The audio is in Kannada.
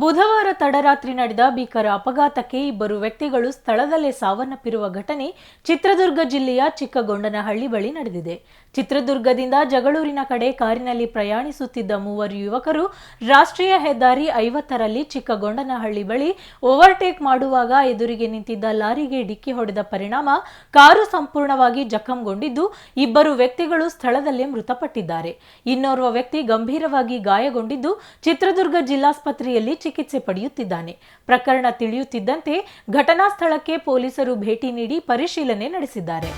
ಬುಧವಾರ ತಡರಾತ್ರಿ ನಡೆದ ಭೀಕರ ಅಪಘಾತಕ್ಕೆ ಇಬ್ಬರು ವ್ಯಕ್ತಿಗಳು ಸ್ಥಳದಲ್ಲೇ ಸಾವನ್ನಪ್ಪಿರುವ ಘಟನೆ ಚಿತ್ರದುರ್ಗ ಜಿಲ್ಲೆಯ ಚಿಕ್ಕಗೊಂಡನಹಳ್ಳಿ ಬಳಿ ನಡೆದಿದೆ. ಚಿತ್ರದುರ್ಗದಿಂದ ಜಗಳೂರಿನ ಕಡೆ ಕಾರಿನಲ್ಲಿ ಪ್ರಯಾಣಿಸುತ್ತಿದ್ದ ಮೂವರು ಯುವಕರು ರಾಷ್ಟ್ರೀಯ ಹೆದ್ದಾರಿ ಐವತ್ತರಲ್ಲಿ ಚಿಕ್ಕಗೊಂಡನಹಳ್ಳಿ ಬಳಿ ಓವರ್ಟೇಕ್ ಮಾಡುವಾಗ ಎದುರಿಗೆ ನಿಂತಿದ್ದ ಲಾರಿಗೆ ಡಿಕ್ಕಿ ಹೊಡೆದ ಪರಿಣಾಮ ಕಾರು ಸಂಪೂರ್ಣವಾಗಿ ಜಖಂಗೊಂಡಿದ್ದು, ಇಬ್ಬರು ವ್ಯಕ್ತಿಗಳು ಸ್ಥಳದಲ್ಲೇ ಮೃತಪಟ್ಟಿದ್ದಾರೆ. ಇನ್ನೋರ್ವ ವ್ಯಕ್ತಿ ಗಂಭೀರವಾಗಿ ಗಾಯಗೊಂಡಿದ್ದು, ಚಿತ್ರದುರ್ಗ ಜಿಲ್ಲಾಸ್ಪತ್ರೆಯಲ್ಲಿ ಚಿಕಿತ್ಸೆ ಪಡೆಯುತ್ತಿದ್ದಾನೆ. ಪ್ರಕರಣ ತಿಳಿಯುತ್ತಿದ್ದಂತೆ ಘಟನಾ ಸ್ಥಳಕ್ಕೆ ಪೊಲೀಸರು ಭೇಟಿ ನೀಡಿ ಪರಿಶೀಲನೆ ನಡೆಸಿದ್ದಾರೆ.